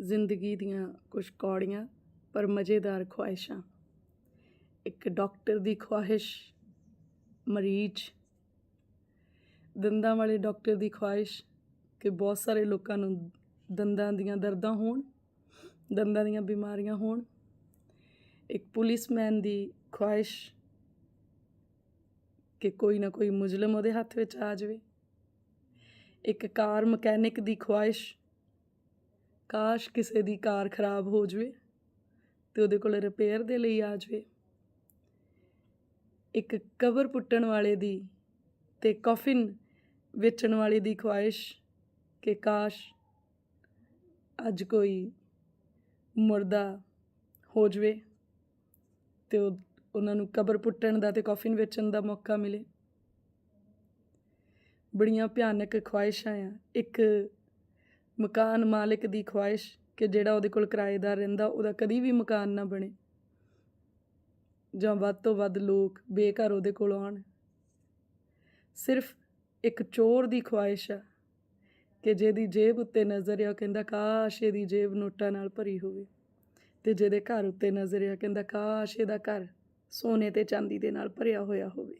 ਜ਼ਿੰਦਗੀ ਦੀਆਂ ਕੁਝ ਕੌੜੀਆਂ ਪਰ ਮਜ਼ੇਦਾਰ ਖੁਆਇਸ਼ਾਂ। ਇੱਕ ਡਾਕਟਰ ਦੀ ਖੁਆਇਸ਼, ਮਰੀਜ਼। ਦੰਦਾਂ ਵਾਲੇ ਡਾਕਟਰ ਦੀ ਖੁਆਇਸ਼ ਕਿ ਬਹੁਤ ਸਾਰੇ ਲੋਕਾਂ ਨੂੰ ਦੰਦਾਂ ਦੀਆਂ ਦਰਦਾਂ ਹੋਣ, ਦੰਦਾਂ ਦੀਆਂ ਬਿਮਾਰੀਆਂ ਹੋਣ। ਇੱਕ ਪੁਲਿਸਮੈਨ ਦੀ ਖੁਆਇਸ਼ ਕਿ ਕੋਈ ਨਾ ਕੋਈ ਮੁਜ਼ਲਮ ਉਹਦੇ ਹੱਥ ਵਿੱਚ ਆ ਜਾਵੇ। ਇੱਕ ਕਾਰ ਮਕੈਨਿਕ ਦੀ ਖੁਆਇਸ਼ ਕਾਸ਼ ਕਿਸੇ ਦੀ ਕਾਰ ਖਰਾਬ ਹੋ ਜਾਵੇ ਤੇ ਉਹਦੇ ਕੋਲ ਰਿਪੇਅਰ ਦੇ ਲਈ ਆ ਜਾਵੇ। ਇੱਕ ਕਬਰ ਪੁੱਟਣ ਵਾਲੇ ਦੀ ਤੇ ਕੌਫਿਨ ਵੇਚਣ ਵਾਲੇ ਦੀ ਖੁਆਇਸ਼ ਕਿ ਕਾਸ਼ ਅੱਜ ਕੋਈ ਮੁਰਦਾ ਹੋ ਜਾਵੇ ਤੇ ਉਹ, ਉਹਨਾਂ ਨੂੰ ਕਬਰ ਪੁੱਟਣ ਦਾ ਤੇ ਕੌਫਿਨ ਵੇਚਣ ਦਾ ਮੌਕਾ ਮਿਲੇ। ਬੜੀਆਂ ਭਿਆਨਕ ਖੁਆਇਸ਼ਾਂ ਆ। ਇੱਕ ਮਕਾਨ ਮਾਲਕ ਦੀ ਖੁਆਇਸ਼ ਕਿ ਜਿਹੜਾ ਉਹਦੇ ਕੋਲ ਕਿਰਾਏਦਾਰ ਰਹਿੰਦਾ, ਉਹਦਾ ਕਦੀ ਵੀ ਮਕਾਨ ਨਾ ਬਣੇ। ਜਾਂ ਵੱਧ ਤੋਂ ਵੱਧ ਲੋਕ ਬੇਘਰ ਉਹਦੇ ਕੋਲ ਆਉਣ। ਸਿਰਫ ਇੱਕ ਚੋਰ ਦੀ ਖੁਆਇਸ਼ ਆ ਕਿ ਜਿਹਦੀ ਜੇਬ ਉੱਤੇ ਨਜ਼ਰ ਆ, ਉਹ ਕਹਿੰਦਾ, ਕਾਸ਼ ਇਹਦੀ ਜੇਬ ਨੋਟਾਂ ਨਾਲ ਭਰੀ ਹੋਵੇ। ਤੇ ਜਿਹਦੇ ਘਰ ਉੱਤੇ ਨਜ਼ਰ ਆ ਕਹਿੰਦਾ, ਕਾਸ਼ ਇਹਦਾ ਘਰ ਸੋਨੇ ਤੇ ਚਾਂਦੀ ਦੇ ਨਾਲ ਭਰਿਆ ਹੋਇਆ ਹੋਵੇ।